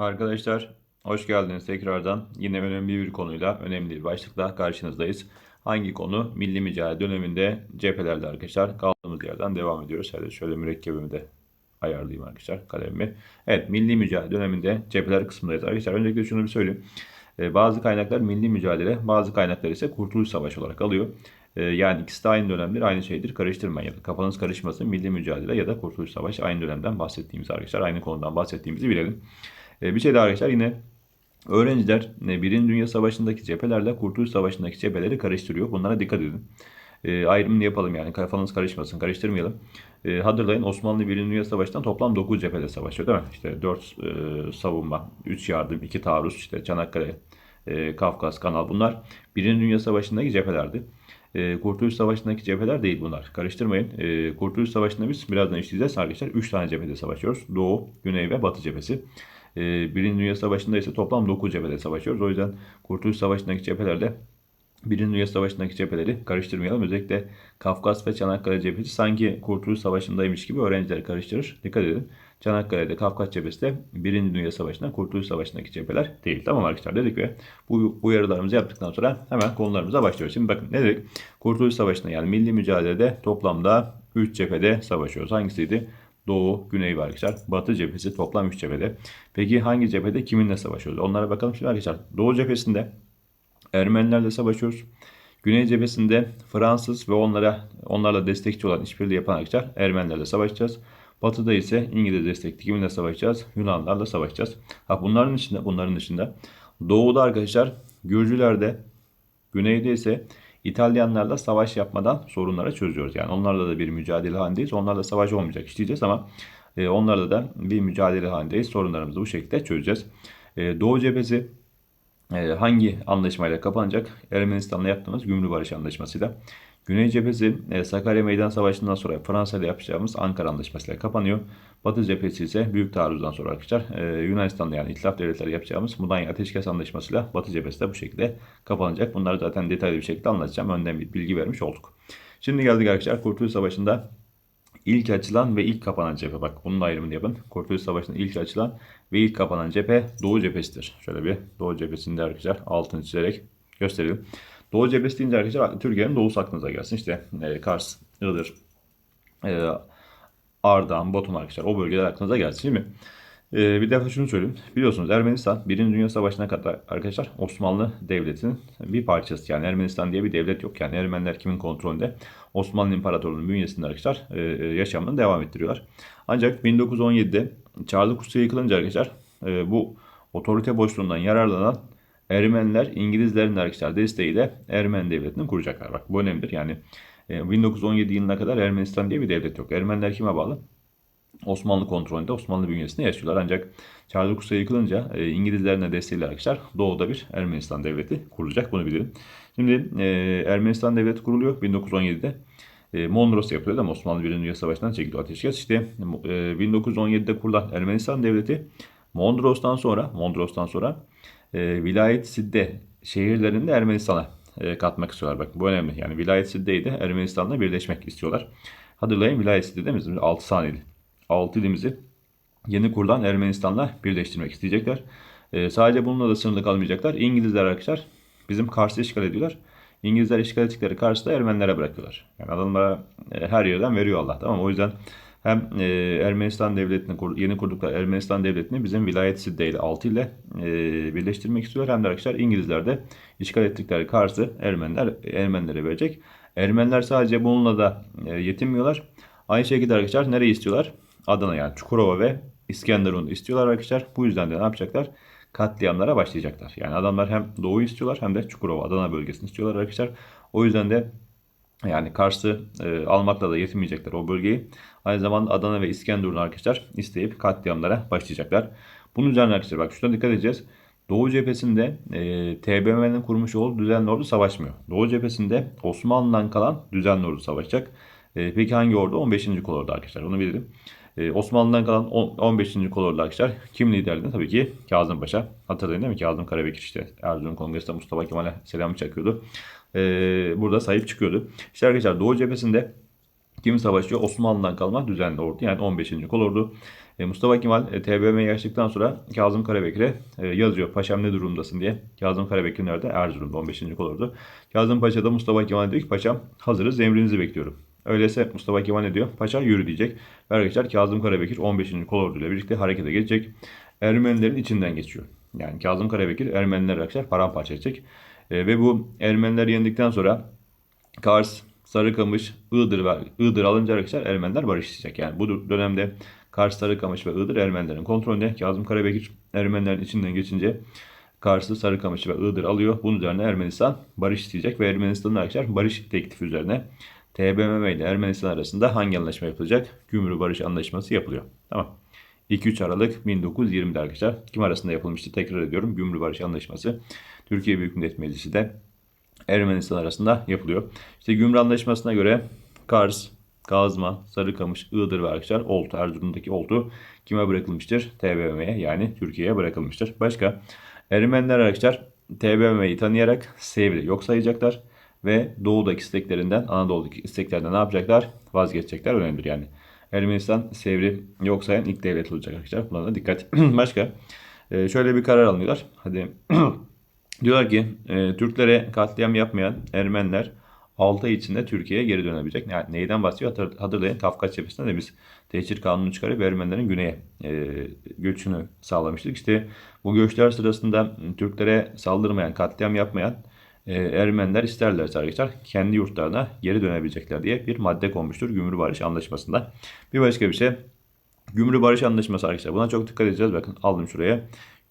Arkadaşlar hoş geldiniz tekrardan. Yine önemli bir konuyla, önemli bir başlıkla karşınızdayız. Hangi konu? Milli mücadele döneminde cephelerde arkadaşlar. Kaldığımız yerden devam ediyoruz. Hadi şöyle mürekkebimi de ayarlayayım arkadaşlar kalemimi. Evet milli mücadele döneminde cepheler kısmındayız. Arkadaşlar öncelikle şunu bir söyleyeyim. Ee, bazı kaynaklar milli mücadele, bazı kaynaklar ise kurtuluş savaşı olarak alıyor. Ee, yani ikisi de aynı dönemdir, aynı şeydir. Karıştırmayın. Kafanız karışmasın. Milli mücadele ya da kurtuluş savaşı aynı dönemden bahsettiğimiz arkadaşlar. Aynı konudan bahsettiğimizi bilelim. Ee, bir şey daha arkadaşlar yine öğrenciler e, Birinci Dünya Savaşı'ndaki cephelerle Kurtuluş Savaşı'ndaki cepheleri karıştırıyor. Bunlara dikkat edin. E, ayrımını yapalım yani kafanız karışmasın, karıştırmayalım. E, hatırlayın Osmanlı Birinci Dünya Savaşı'ndan toplam 9 cephede savaşıyor değil mi? İşte 4 e, savunma, 3 yardım, 2 taarruz, işte Çanakkale, e, Kafkas, Kanal bunlar Birinci Dünya Savaşı'ndaki cephelerdi. E, Kurtuluş Savaşı'ndaki cepheler değil bunlar. Karıştırmayın. E, Kurtuluş Savaşı'nda biz birazdan işleyeceğiz arkadaşlar. 3 tane cephede savaşıyoruz. Doğu, Güney ve Batı cephesi. E, Birinci Dünya Savaşı'nda ise toplam 9 cephede savaşıyoruz. O yüzden Kurtuluş Savaşı'ndaki cephelerde Birinci Dünya Savaşı'ndaki cepheleri karıştırmayalım. Özellikle Kafkas ve Çanakkale cephesi sanki Kurtuluş Savaşı'ndaymış gibi öğrenciler karıştırır. Dikkat edin. Çanakkale'de Kafkas cephesi de Birinci Dünya Savaşı'nda Kurtuluş Savaşı'ndaki cepheler değil. Tamam arkadaşlar dedik ve bu uyarılarımızı yaptıktan sonra hemen konularımıza başlıyoruz. Şimdi bakın ne dedik? Kurtuluş Savaşı'nda yani milli mücadelede toplamda 3 cephede savaşıyoruz. Hangisiydi? Doğu, Güney var arkadaşlar. Batı cephesi toplam 3 cephede. Peki hangi cephede kiminle savaşıyoruz? Onlara bakalım şimdi arkadaşlar. Doğu cephesinde Ermenilerle savaşıyoruz. Güney cephesinde Fransız ve onlara onlarla destekçi olan işbirliği yapan arkadaşlar Ermenilerle savaşacağız. Batı'da ise İngiliz destekli kiminle savaşacağız? Yunanlarla savaşacağız. Ha bunların dışında bunların dışında Doğu'da arkadaşlar Gürcüler'de Güneyde ise İtalyanlarla savaş yapmadan sorunları çözüyoruz. Yani onlarla da bir mücadele halindeyiz. Onlarla savaş olmayacak işleyeceğiz ama e, onlarla da bir mücadele halindeyiz. Sorunlarımızı bu şekilde çözeceğiz. E, Doğu cephesi e, hangi anlaşmayla kapanacak? Ermenistan'la yaptığımız Gümrük Barış Anlaşması'yla. Güney cephesi e, Sakarya Meydan Savaşı'ndan sonra Fransa ile yapacağımız Ankara Anlaşması'yla kapanıyor. Batı cephesi ise Büyük Taarruz'dan sonra arkadaşlar e, Yunanistan'la yani İtilaf Devletleri yapacağımız Mudanya Ateşkes Anlaşması'yla Batı cephesi de bu şekilde kapanacak. Bunları zaten detaylı bir şekilde anlatacağım. Önden bir bilgi vermiş olduk. Şimdi geldik arkadaşlar Kurtuluş Savaşı'nda ilk açılan ve ilk kapanan cephe. Bak bunun ayrımını yapın. Kurtuluş Savaşı'nda ilk açılan ve ilk kapanan cephe Doğu cephesidir. Şöyle bir Doğu cephesinde arkadaşlar altını çizerek gösterelim. Doğu cephesi deyince arkadaşlar Türkiye'nin doğusu aklınıza gelsin. İşte e, Kars, Iğdır, e, Ardahan, Batum arkadaşlar o bölgeler aklınıza gelsin değil mi? E, bir defa şunu söyleyeyim. Biliyorsunuz Ermenistan 1. Dünya Savaşı'na kadar arkadaşlar Osmanlı Devleti'nin bir parçası. Yani Ermenistan diye bir devlet yok. Yani Ermeniler kimin kontrolünde? Osmanlı İmparatorluğu'nun bünyesinde arkadaşlar e, yaşamını devam ettiriyorlar. Ancak 1917'de Çarlık Rusya yıkılınca arkadaşlar e, bu otorite boşluğundan yararlanan Ermeniler İngilizlerin arkadaşlar desteğiyle Ermeni devletini kuracaklar. Bak bu önemlidir. Yani 1917 yılına kadar Ermenistan diye bir devlet yok. Ermeniler kime bağlı? Osmanlı kontrolünde, Osmanlı bünyesinde yaşıyorlar. Ancak Çarlık yıkılınca e, İngilizlerin de desteğiyle arkadaşlar doğuda bir Ermenistan devleti kurulacak. Bunu bilelim. Şimdi e, Ermenistan devleti kuruluyor 1917'de. E, Mondros yapılıyor mi? Osmanlı Birinci Dünya Savaşı'ndan çekiliyor ateşkes. İşte e, 1917'de kurulan Ermenistan devleti Mondros'tan sonra Mondros'tan sonra e, vilayet Sidde şehirlerini de Ermenistan'a e, katmak istiyorlar. Bakın bu önemli. Yani vilayet Sidde'yi de Ermenistan'la birleşmek istiyorlar. Hatırlayın vilayet Sidde değil mi? 6 saniyeli. 6 ilimizi yeni kurulan Ermenistan'la birleştirmek isteyecekler. E, sadece bununla da sınırlı kalmayacaklar. İngilizler arkadaşlar bizim Kars'ı işgal ediyorlar. İngilizler işgal ettikleri Kars'ı da Ermenilere bırakıyorlar. Yani adamlara e, her yerden veriyor Allah tamam? O yüzden hem e, Ermenistan devletini yeni kurdukları Ermenistan devletini bizim vilayet Sidde ile 6 ile e, birleştirmek istiyorlar. Hem de arkadaşlar İngilizler de işgal ettikleri Kars'ı Ermeniler Ermenilere verecek. Ermeniler sadece bununla da e, yetinmiyorlar. Aynı şekilde arkadaşlar nereyi istiyorlar? Adana yani Çukurova ve İskenderun'u istiyorlar arkadaşlar. Bu yüzden de ne yapacaklar? Katliamlara başlayacaklar. Yani adamlar hem Doğu istiyorlar hem de Çukurova, Adana bölgesini istiyorlar arkadaşlar. O yüzden de yani Kars'ı e, almakla da yetinmeyecekler o bölgeyi. Aynı zamanda Adana ve İskenderun'u arkadaşlar isteyip katliamlara başlayacaklar. Bunun üzerine arkadaşlar bak şuna dikkat edeceğiz. Doğu cephesinde e, TBMM'nin kurmuş olduğu düzenli ordu savaşmıyor. Doğu cephesinde Osmanlı'dan kalan düzenli ordu savaşacak. E, peki hangi ordu? 15. kolordu arkadaşlar. Onu bilelim. E, Osmanlı'dan kalan 15. kolordu arkadaşlar. Kim liderliğinde? Tabii ki Kazım Paşa. Hatırlayın değil mi? Kazım Karabekir işte Erzurum Kongresi'nde Mustafa Kemal'e selam çakıyordu. E, burada sahip çıkıyordu. İşte arkadaşlar Doğu cephesinde kim savaşıyor? Osmanlı'dan kalma düzenli ordu. Yani 15. kolordu. E, Mustafa Kemal e, TBMM'yi yaşadıktan sonra Kazım Karabekir'e e, yazıyor paşam ne durumdasın diye. Kazım Karabekir nerede? Erzurum'da 15. kolordu. Kazım Paşa da Mustafa Kemal diyor ki paşam hazırız emrinizi bekliyorum. Öyleyse Mustafa Kemal ne diyor? Paşa yürü diyecek. Ve arkadaşlar Kazım Karabekir 15. kolordu ile birlikte harekete geçecek. Ermenilerin içinden geçiyor. Yani Kazım Karabekir Ermeniler arkadaşlar paramparça edecek. E, ve bu Ermeniler yendikten sonra Kars, Sarıkamış, Iğdır ve Iğdır alınca arkadaşlar Ermeniler barış isteyecek. Yani bu dönemde Kars, Sarıkamış ve Iğdır Ermenilerin kontrolünde. Kazım Karabekir Ermenilerin içinden geçince Kars'ı, Sarıkamış ve Iğdır alıyor. Bunun üzerine Ermenistan barış isteyecek ve Ermenistan'ın arkadaşlar barış teklifi üzerine TBMM ile Ermenistan arasında hangi anlaşma yapılacak? Gümrük Barış Anlaşması yapılıyor. Tamam. 2-3 Aralık 1920'de arkadaşlar. Kim arasında yapılmıştı? Tekrar ediyorum. Gümrük Barış Anlaşması. Türkiye Büyük Millet Meclisi de Ermenistan arasında yapılıyor. İşte Gümrük Anlaşması'na göre Kars, Kazma, Sarıkamış, Iğdır ve arkadaşlar Oltu, Erzurum'daki Oltu kime bırakılmıştır? TBMM'ye yani Türkiye'ye bırakılmıştır. Başka Ermeniler arkadaşlar TBMM'yi tanıyarak Sevr'i yok sayacaklar ve doğudaki isteklerinden, Anadolu'daki isteklerden ne yapacaklar? Vazgeçecekler önemlidir yani. Ermenistan Sevr'i yok sayan ilk devlet olacak arkadaşlar. Buna da dikkat. Başka e, şöyle bir karar alıyorlar. Hadi Diyorlar ki e, Türklere katliam yapmayan Ermeniler 6 ay içinde Türkiye'ye geri dönebilecek. Yani neyden bahsediyor? Hatır, hatırlayın Kafkas cephesinde de biz tehcir kanunu çıkarıp Ermenilerin güneye e, göçünü sağlamıştık. İşte bu göçler sırasında Türklere saldırmayan, katliam yapmayan e, Ermeniler isterlerse arkadaşlar kendi yurtlarına geri dönebilecekler diye bir madde konmuştur Gümrük Barış Anlaşması'nda. Bir başka bir şey Gümrük Barış Anlaşması arkadaşlar. Buna çok dikkat edeceğiz. Bakın aldım şuraya.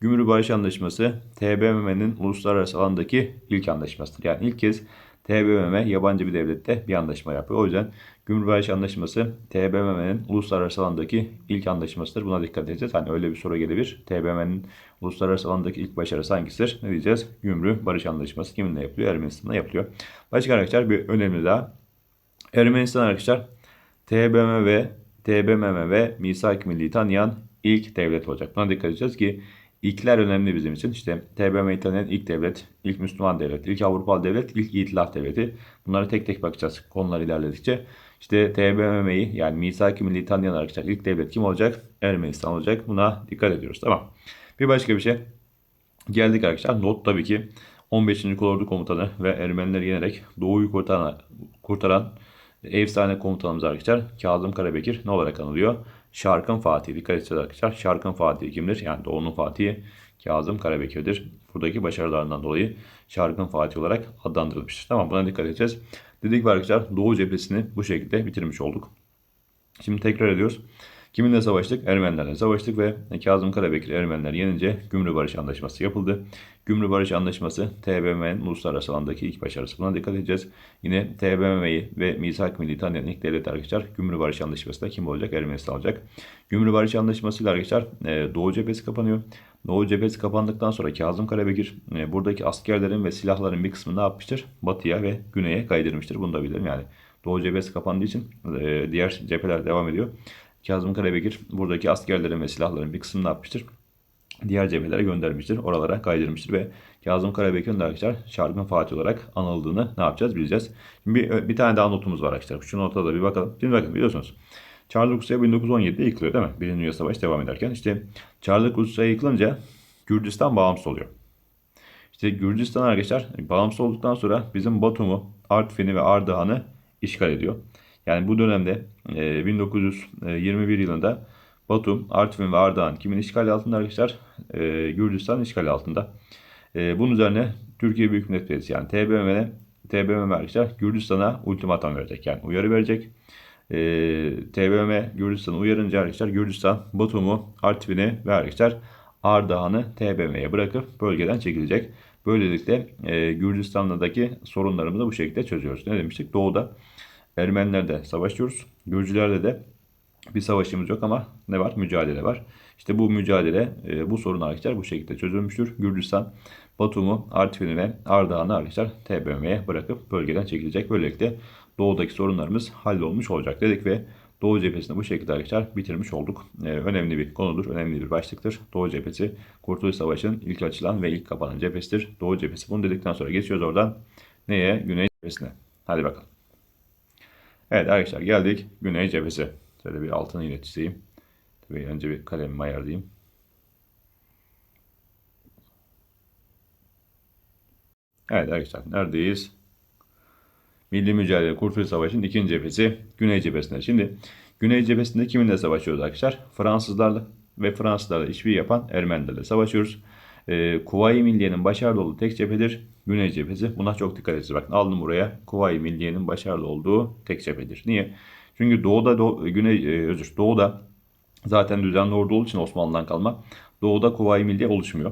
Gümrük Barış Anlaşması TBMM'nin uluslararası alandaki ilk anlaşmasıdır. Yani ilk kez TBMM yabancı bir devlette bir anlaşma yapıyor. O yüzden Gümrük Barış Anlaşması TBMM'nin uluslararası alandaki ilk anlaşmasıdır. Buna dikkat edeceğiz. Hani öyle bir soru gelebilir. TBMM'nin uluslararası alandaki ilk başarısı hangisidir? Ne diyeceğiz? Gümrük Barış Anlaşması kiminle yapılıyor? Ermenistan'la yapılıyor. Başka arkadaşlar bir önemli daha. Ermenistan arkadaşlar TBMM ve TBMM ve Misak Milli tanıyan ilk devlet olacak. Buna dikkat edeceğiz ki İlkler önemli bizim için. İşte TBMM'yi tanıyan ilk devlet, ilk Müslüman devlet, ilk Avrupalı devlet, ilk İtilaf devleti. Bunlara tek tek bakacağız konular ilerledikçe. İşte TBMM'yi yani Misak-ı Milli tanıyan arkadaşlar ilk devlet kim olacak? Ermenistan olacak. Buna dikkat ediyoruz. Tamam. Bir başka bir şey. Geldik arkadaşlar. Not tabii ki 15. Kolordu Komutanı ve Ermenileri yenerek Doğu'yu kurtaran, kurtaran efsane komutanımız arkadaşlar Kazım Karabekir ne olarak anılıyor? Şarkın Fatih. Dikkat edeceğiz arkadaşlar. Şarkın Fatih kimdir? Yani Doğu'nun Fatih'i Kazım Karabekir'dir. Buradaki başarılarından dolayı Şarkın Fatih olarak adlandırılmıştır. Tamam buna dikkat edeceğiz. Dedik ki arkadaşlar Doğu cephesini bu şekilde bitirmiş olduk. Şimdi tekrar ediyoruz. Kiminle savaştık? Ermenilerle savaştık ve Kazım Karabekir Ermeniler yenince Gümrük Barış Anlaşması yapıldı. Gümrük Barış Anlaşması TBMM'nin uluslararası alandaki ilk başarısı. Buna dikkat edeceğiz. Yine TBMM'yi ve Misak Milli tanıyan ilk devlet arkadaşlar Gümrük Barış Anlaşması'nda kim olacak? Ermenistan olacak. Gümrük Barış Anlaşması ile arkadaşlar e, Doğu cephesi kapanıyor. Doğu cephesi kapandıktan sonra Kazım Karabekir e, buradaki askerlerin ve silahların bir kısmını ne yapmıştır? Batıya ve güneye kaydırmıştır. Bunu da bilelim yani. Doğu cephesi kapandığı için e, diğer cepheler devam ediyor. Kazım Karabekir buradaki askerlerin ve silahların bir kısmını yapmıştır? Diğer cephelere göndermiştir. Oralara kaydırmıştır ve Kazım Karabekir'in de arkadaşlar Şarkın Fatih olarak anıldığını ne yapacağız bileceğiz. Şimdi bir, bir tane daha notumuz var arkadaşlar. Şu nota da bir bakalım. Şimdi bakın biliyorsunuz. Çarlık Rusya 1917'de yıkılıyor değil mi? Birinci Dünya Savaşı devam ederken. işte Çarlık Rusya yıkılınca Gürcistan bağımsız oluyor. İşte Gürcistan arkadaşlar bağımsız olduktan sonra bizim Batum'u, Artvin'i ve Ardahan'ı işgal ediyor. Yani bu dönemde 1921 e, yılında Batum, Artvin ve Ardahan kimin işgali altında arkadaşlar? E, Gürcistan işgali altında. E, bunun üzerine Türkiye Büyük Millet Meclisi yani TBMM'ne TBMM arkadaşlar Gürcistan'a ultimatum verecek. Yani uyarı verecek. E, TBMM Gürcistan'ı uyarınca arkadaşlar Gürcistan Batum'u, Artvin'i ve arkadaşlar Ardahan'ı TBMM'ye bırakıp bölgeden çekilecek. Böylelikle e, Gürcistan'daki sorunlarımızı bu şekilde çözüyoruz. Ne demiştik? Doğuda Ermenilerle savaşıyoruz. Gürcülerle de bir savaşımız yok ama ne var? Mücadele var. İşte bu mücadele, e, bu sorun arkadaşlar bu şekilde çözülmüştür. Gürcistan, Batum'u, Artvin'i ve Ardahan'ı arkadaşlar TBMM'ye bırakıp bölgeden çekilecek. Böylelikle doğudaki sorunlarımız hallolmuş olacak dedik ve Doğu cephesini bu şekilde arkadaşlar bitirmiş olduk. Ee, önemli bir konudur, önemli bir başlıktır. Doğu cephesi Kurtuluş Savaşı'nın ilk açılan ve ilk kapanan cephesidir. Doğu cephesi. Bunu dedikten sonra geçiyoruz oradan neye? Güney cephesine. Hadi bakalım. Evet arkadaşlar geldik Güney cephesi. Şöyle bir altını yine. Ve önce bir kalemimi ayarlayayım. Evet arkadaşlar neredeyiz? Milli Mücadele Kurtuluş Savaşı'nın ikinci cephesi Güney cephesinde. Şimdi Güney cephesinde kiminle savaşıyoruz arkadaşlar? Fransızlarla ve Fransızlarla işbirliği yapan Ermenilerle savaşıyoruz. Ee, Kuvayi Milliye'nin başarılı olduğu tek cephedir. Güney cephesi. Buna çok dikkat edin. Bakın aldım buraya. Kuvayi Milliye'nin başarılı olduğu tek cephedir. Niye? Çünkü doğuda, doğu, güney, e, özür, doğuda zaten düzenli ordu olduğu için Osmanlı'dan kalma. Doğuda Kuvayi Milliye oluşmuyor.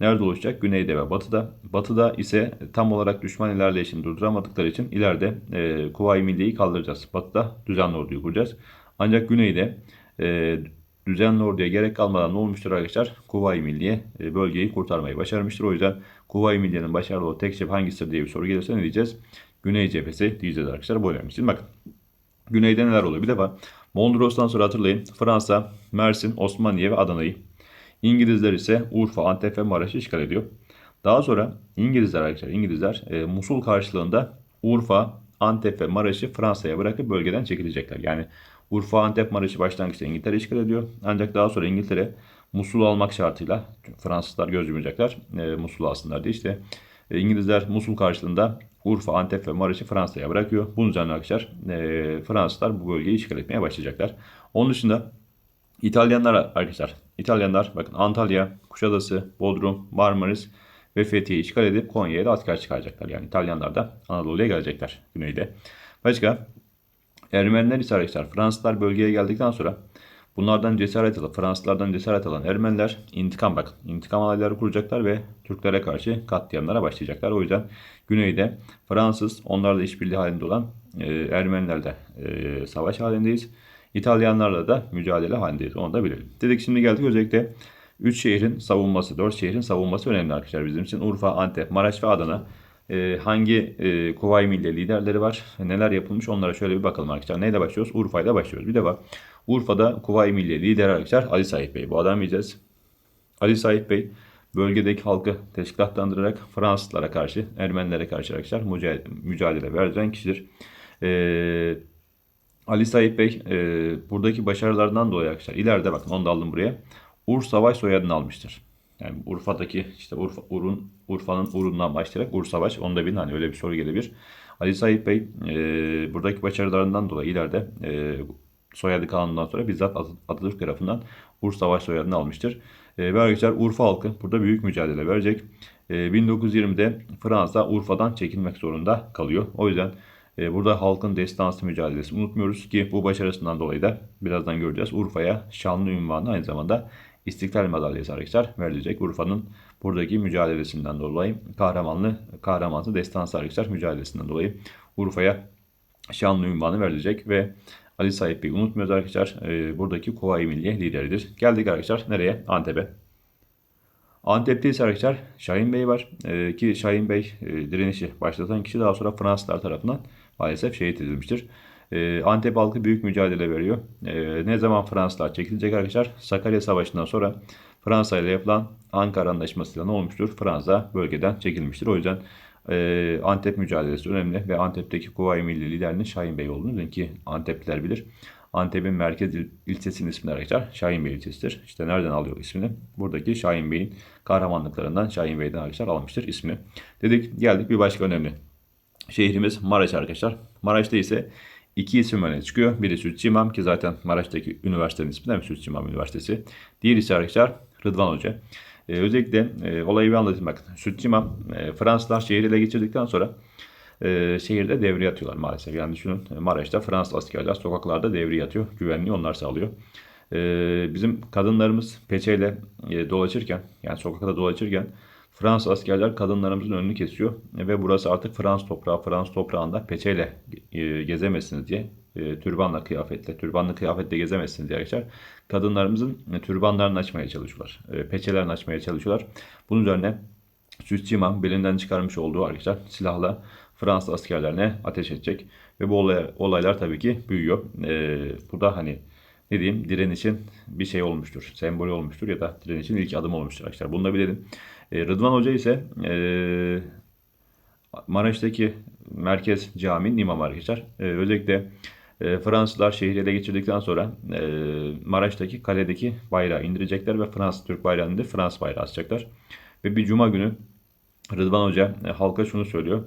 Nerede oluşacak? Güneyde ve batıda. Batıda ise tam olarak düşman ilerleyişini durduramadıkları için ileride e, Kuvayi Milliye'yi kaldıracağız. Batıda düzenli orduyu kuracağız. Ancak güneyde e, düzenli orduya gerek kalmadan ne olmuştur arkadaşlar? Kuvayi Milliye e, bölgeyi kurtarmayı başarmıştır. O yüzden Kuvayi Milliye'nin başarılı olduğu tek cephe hangisidir diye bir soru gelirse ne diyeceğiz? Güney cephesi diyeceğiz arkadaşlar. Bu önemli. Şimdi bakın. Güneyde neler oluyor? Bir defa Mondros'tan sonra hatırlayın. Fransa, Mersin, Osmaniye ve Adana'yı. İngilizler ise Urfa, Antep ve Maraş'ı işgal ediyor. Daha sonra İngilizler arkadaşlar İngilizler e, Musul karşılığında Urfa, Antep ve Maraş'ı Fransa'ya bırakıp bölgeden çekilecekler. Yani Urfa, Antep, Maraş'ı başlangıçta İngiltere işgal ediyor. Ancak daha sonra İngiltere Musul'u almak şartıyla Fransızlar göz yumacaklar. E, Musul'u alsınlar diye işte e, İngilizler Musul karşılığında Urfa, Antep ve Maraş'ı Fransa'ya bırakıyor. Bunun üzerine arkadaşlar e, Fransızlar bu bölgeyi işgal etmeye başlayacaklar. Onun dışında İtalyanlar arkadaşlar. İtalyanlar bakın Antalya, Kuşadası, Bodrum, Marmaris ve Fethiye işgal edip Konya'ya da asker çıkaracaklar. Yani İtalyanlar da Anadolu'ya gelecekler güneyde. Başka Ermeniler ise arkadaşlar Fransızlar bölgeye geldikten sonra bunlardan cesaret alan, Fransızlardan cesaret alan Ermeniler intikam bakın intikam alayları kuracaklar ve Türklere karşı katliamlara başlayacaklar. O yüzden güneyde Fransız onlarla işbirliği halinde olan e, Ermenilerle e, savaş halindeyiz. İtalyanlarla da mücadele halindeyiz. Onu da bilelim. Dedik şimdi geldik özellikle 3 şehrin savunması, 4 şehrin savunması önemli arkadaşlar bizim için. Urfa, Antep, Maraş ve Adana. Ee, hangi e, Kuvayi Milliye liderleri var, neler yapılmış onlara şöyle bir bakalım arkadaşlar. Neyle başlıyoruz? Urfa ile başlıyoruz. Bir de bak Urfa'da Kuvayi Milliye lideri arkadaşlar Ali Said Bey. Bu adam diyeceğiz. Ali Said Bey bölgedeki halkı teşkilatlandırarak Fransızlara karşı, Ermenilere karşı arkadaşlar mücadele verdiren kişidir. Ee, Ali Said Bey e, buradaki başarılarından dolayı arkadaşlar ileride bakın onu da aldım buraya. Ur Savaş soyadını almıştır. Yani Urfa'daki işte Urfa, Urun, Urfa'nın Urun'dan başlayarak Ur Savaş onu da bilin hani öyle bir soru gelebilir. Ali Said Bey e, buradaki başarılarından dolayı ileride e, soyadı kanundan sonra bizzat Atatürk tarafından Ur Savaş soyadını almıştır. E, ve arkadaşlar Urfa halkı burada büyük mücadele verecek. E, 1920'de Fransa Urfa'dan çekilmek zorunda kalıyor. O yüzden e, burada halkın destansı mücadelesi unutmuyoruz ki bu başarısından dolayı da birazdan göreceğiz. Urfa'ya şanlı ünvanı aynı zamanda İstiklal Madalyası arkadaşlar verilecek. Urfa'nın buradaki mücadelesinden dolayı kahramanlı, kahramanlı destansı arkadaşlar mücadelesinden dolayı Urfa'ya şanlı ünvanı verilecek ve Ali Said Bey unutmuyoruz arkadaşlar. E, buradaki Kuvayi Milliye lideridir. Geldik arkadaşlar nereye? Antep'e. Antep'te ise arkadaşlar Şahin Bey var. E, ki Şahin Bey e, direnişi başlatan kişi daha sonra Fransızlar tarafından maalesef şehit edilmiştir. E, Antep halkı büyük mücadele veriyor. E, ne zaman Fransızlar çekilecek arkadaşlar? Sakarya Savaşı'ndan sonra Fransa ile yapılan Ankara Anlaşması'yla ne olmuştur? Fransa bölgeden çekilmiştir. O yüzden e, Antep mücadelesi önemli ve Antep'teki Kuvayi Milli liderinin Şahin Bey olduğunu ki Antepliler bilir. Antep'in merkez il, ilçesinin ismi arkadaşlar Şahin Bey ilçesidir. İşte nereden alıyor ismini? Buradaki Şahin Bey'in kahramanlıklarından Şahin Bey'den arkadaşlar almıştır ismini. Dedik geldik bir başka önemli şehrimiz Maraş arkadaşlar. Maraş'ta ise iki isim öne çıkıyor. Biri Sütçü İmam ki zaten Maraş'taki üniversitenin ismi de Sütçü İmam Üniversitesi. Diğeri ise arkadaşlar Rıdvan Hoca. Ee, özellikle e, olayı bir anlatayım bakın. Sütçü İmam e, Fransızlar şehri ele geçirdikten sonra e, şehirde devriye atıyorlar maalesef. Yani düşünün Maraş'ta Fransız askerler sokaklarda devriye atıyor. Güvenliği onlar sağlıyor. E, bizim kadınlarımız peçeyle e, dolaşırken yani sokakta dolaşırken Fransız askerler kadınlarımızın önünü kesiyor ve burası artık Fransız toprağı, Fransız toprağında peçeyle e, gezemezsiniz diye e, türbanla kıyafetle, türbanlı kıyafetle gezemezsiniz diye arkadaşlar. Kadınlarımızın e, türbanlarını açmaya çalışıyorlar. E, peçelerini açmaya çalışıyorlar. Bunun üzerine Sütçü İmam belinden çıkarmış olduğu arkadaşlar silahla Fransız askerlerine ateş edecek. Ve bu olay, olaylar tabii ki büyüyor. E, bu da hani ne diyeyim direnişin bir şey olmuştur. Sembolü olmuştur ya da direnişin ilk adımı olmuştur arkadaşlar. Bunu da bilelim. E, Rıdvan Hoca ise e, Maraş'taki merkez caminin imamı arkadaşlar. E, özellikle E, Fransızlar şehri ele geçirdikten sonra e, Maraş'taki kaledeki bayrağı indirecekler ve Fransız Türk bayrağını da Fransız bayrağı asacaklar. Ve bir cuma günü Rıdvan Hoca e, halka şunu söylüyor.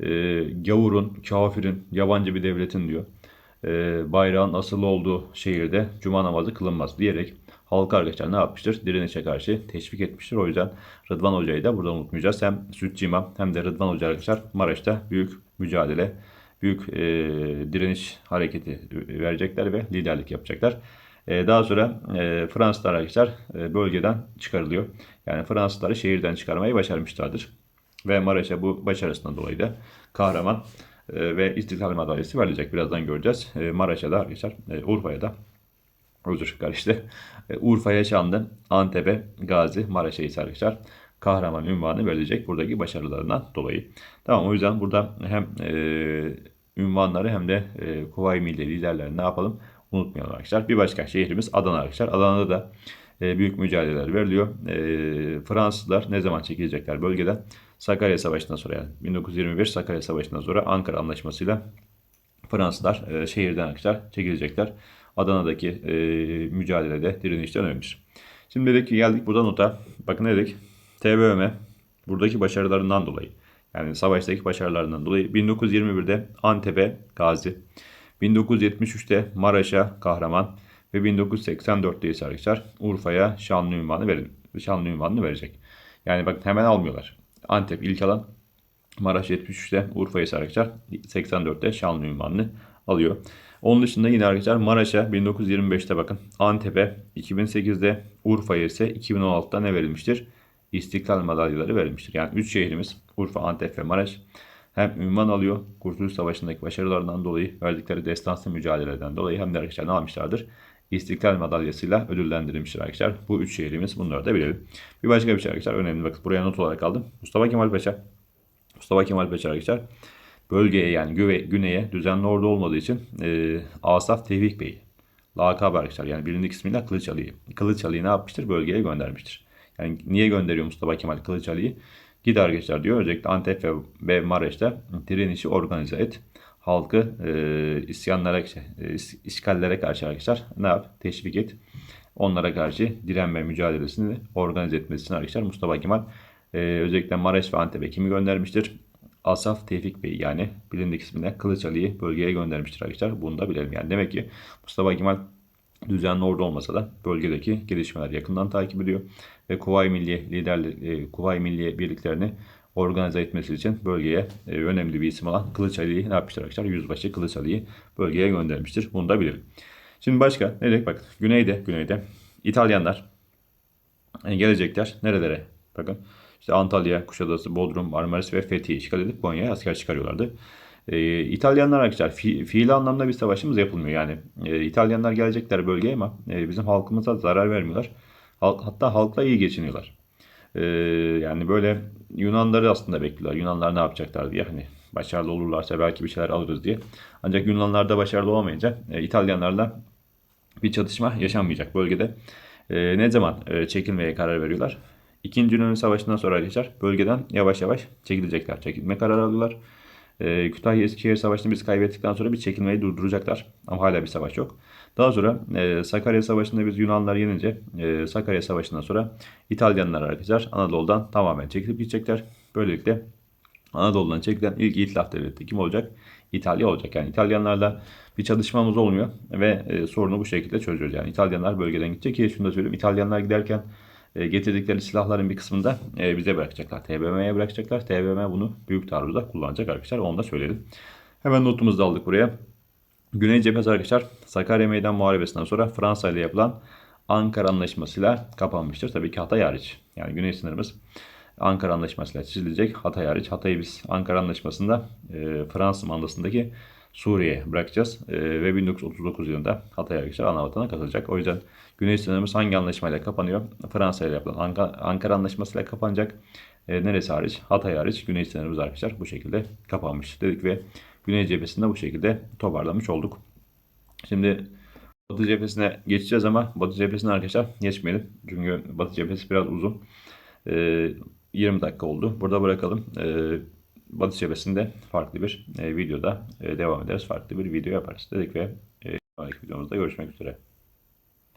E, gavurun, kafirin, yabancı bir devletin diyor. E, bayrağın asılı olduğu şehirde cuma namazı kılınmaz diyerek halka arkadaşlar ne yapmıştır? Direnişe karşı teşvik etmiştir. O yüzden Rıdvan Hoca'yı da burada unutmayacağız. Hem Sütçü hem de Rıdvan Hoca arkadaşlar Maraş'ta büyük mücadele, büyük e, direniş hareketi verecekler ve liderlik yapacaklar. E, daha sonra e, Fransızlar arkadaşlar e, bölgeden çıkarılıyor. Yani Fransızları şehirden çıkarmayı başarmışlardır. Ve Maraş'a bu başarısından dolayı da kahraman e, ve İstiklal Madalyası verilecek. Birazdan göreceğiz. E, Maraş'a da arkadaşlar e, Urfa'ya da özür karıştı. E, Urfa'ya Şanlı, Antep'e Gazi, Maraş'a ise arkadaşlar kahraman ünvanı verilecek buradaki başarılarından dolayı. Tamam o yüzden burada hem e, ünvanları hem de e, Kuvayi Milli liderlerini ne yapalım unutmayalım arkadaşlar. Bir başka şehrimiz Adana arkadaşlar. Adana'da da e, büyük mücadeleler veriliyor. E, Fransızlar ne zaman çekilecekler bölgeden? Sakarya Savaşı'ndan sonra yani 1921 Sakarya Savaşı'ndan sonra Ankara Anlaşması'yla Fransızlar e, şehirden arkadaşlar çekilecekler. Adana'daki e, mücadelede direnişten ölmüş. Şimdi dedik ki geldik burada nota. Bakın dedik? TBMM buradaki başarılarından dolayı yani savaştaki başarılarından dolayı 1921'de Antep'e Gazi, 1973'te Maraş'a Kahraman ve 1984'te ise arkadaşlar Urfa'ya Şanlı ünvanı verin. Şanlı ünvanını verecek. Yani bakın hemen almıyorlar. Antep ilk alan Maraş 73'te Urfa ise arkadaşlar 84'te Şanlı ünvanını alıyor. Onun dışında yine arkadaşlar Maraş'a 1925'te bakın Antep'e 2008'de Urfa'ya ise 2016'da ne verilmiştir? İstiklal madalyaları verilmiştir. Yani 3 şehrimiz Urfa, Antep ve Maraş hem ünvan alıyor Kurtuluş Savaşı'ndaki başarılarından dolayı verdikleri destansı mücadeleden dolayı hem de arkadaşlar ne almışlardır? İstiklal madalyasıyla ödüllendirilmiştir arkadaşlar. Bu üç şehrimiz bunları da bilelim. Bir başka bir şey arkadaşlar önemli bakın buraya not olarak aldım. Mustafa Kemal Paşa. Mustafa Kemal Paşa arkadaşlar bölgeye yani güve, güneye düzenli ordu olmadığı için e, Asaf Tevfik Bey lakabı arkadaşlar yani bilindik ismiyle Kılıç Ali'yi. Kılıç Ali'yi ne yapmıştır? Bölgeye göndermiştir. Yani niye gönderiyor Mustafa Kemal Kılıç Ali'yi? Git arkadaşlar diyor. Özellikle Antep ve, Maraş'ta direnişi organize et. Halkı e, isyanlara, e, işgallere karşı arkadaşlar ne yap? Teşvik et. Onlara karşı direnme mücadelesini organize etmesini arkadaşlar Mustafa Kemal e, özellikle Maraş ve Antep'e kimi göndermiştir? Asaf Tevfik Bey yani bilindik ismiyle Kılıç Ali'yi bölgeye göndermiştir arkadaşlar. Bunu da bilelim. Yani demek ki Mustafa Kemal düzenli ordu olmasa da bölgedeki gelişmeler yakından takip ediyor ve Kuvayi Milli liderlik e, Kuvayi Milli birliklerini organize etmesi için bölgeye e, önemli bir isim olan Kılıç Ali'yi ne yapmışlar arkadaşlar? Yüzbaşı Kılıç Ali'yi bölgeye göndermiştir. Bunu da bilelim. Şimdi başka ne dedik? Bak güneyde güneyde İtalyanlar e, gelecekler nerelere? Bakın işte Antalya, Kuşadası, Bodrum, Marmaris ve Fethiye işgal edip Konya'ya asker çıkarıyorlardı. E, İtalyanlar arkadaşlar fi, fiili anlamda bir savaşımız yapılmıyor. Yani e, İtalyanlar gelecekler bölgeye ama e, bizim halkımıza zarar vermiyorlar. Halk, hatta halkla iyi geçiniyorlar. E, yani böyle Yunanları aslında bekliyorlar. Yunanlar ne yapacaklar diye hani başarılı olurlarsa belki bir şeyler alırız diye. Ancak Yunanlar da başarılı olamayınca e, İtalyanlarla bir çatışma yaşanmayacak bölgede. E, ne zaman e, çekilmeye karar veriyorlar? İkinci Yunan Savaşı'ndan sonra arkadaşlar bölgeden yavaş yavaş çekilecekler. Çekilme kararı alıyorlar. E, Kütahya Eskişehir Savaşı'nı biz kaybettikten sonra bir çekilmeyi durduracaklar. Ama hala bir savaş yok. Daha sonra e, Sakarya Savaşı'nda biz Yunanlar yenince e, Sakarya Savaşı'ndan sonra İtalyanlar arkadaşlar Anadolu'dan tamamen çekilip gidecekler. Böylelikle Anadolu'dan çekilen ilk itilaf devleti kim olacak? İtalya olacak. Yani İtalyanlarla bir çalışmamız olmuyor ve e, sorunu bu şekilde çözüyoruz. Yani İtalyanlar bölgeden gidecek ki şunu da söyleyeyim. İtalyanlar giderken getirdikleri silahların bir kısmını da e, bize bırakacaklar. TBM'ye bırakacaklar. TBM bunu büyük taarruzda kullanacak arkadaşlar. Onu da söyledim. Hemen notumuzu da aldık buraya. Güney cephesi arkadaşlar Sakarya Meydan Muharebesi'nden sonra Fransa ile yapılan Ankara Anlaşması'yla kapanmıştır. Tabii ki Hatay hariç. Yani güney sınırımız Ankara Anlaşması'yla çizilecek. Hatay hariç. Hatay'ı biz Ankara Anlaşması'nda e, Fransız mandasındaki Suriye'ye bırakacağız. E, ve 1939 yılında Hatay arkadaşlar ana vatana katılacak. O yüzden güney sınırımız hangi anlaşmayla kapanıyor? Fransa ile yapılan Ankara, Ankara Anlaşması'yla kapanacak. E, neresi hariç? Hatay hariç güney sınırımız arkadaşlar bu şekilde kapanmış dedik ve Güney cephesinde bu şekilde toparlamış olduk. Şimdi Batı cephesine geçeceğiz ama Batı cephesine arkadaşlar geçmeyelim. Çünkü Batı cephesi biraz uzun. Ee, 20 dakika oldu. Burada bırakalım. Ee, Batı cephesinde farklı bir e, videoda e, devam ederiz. Farklı bir video yaparız dedik ve e, sonraki videomuzda görüşmek üzere.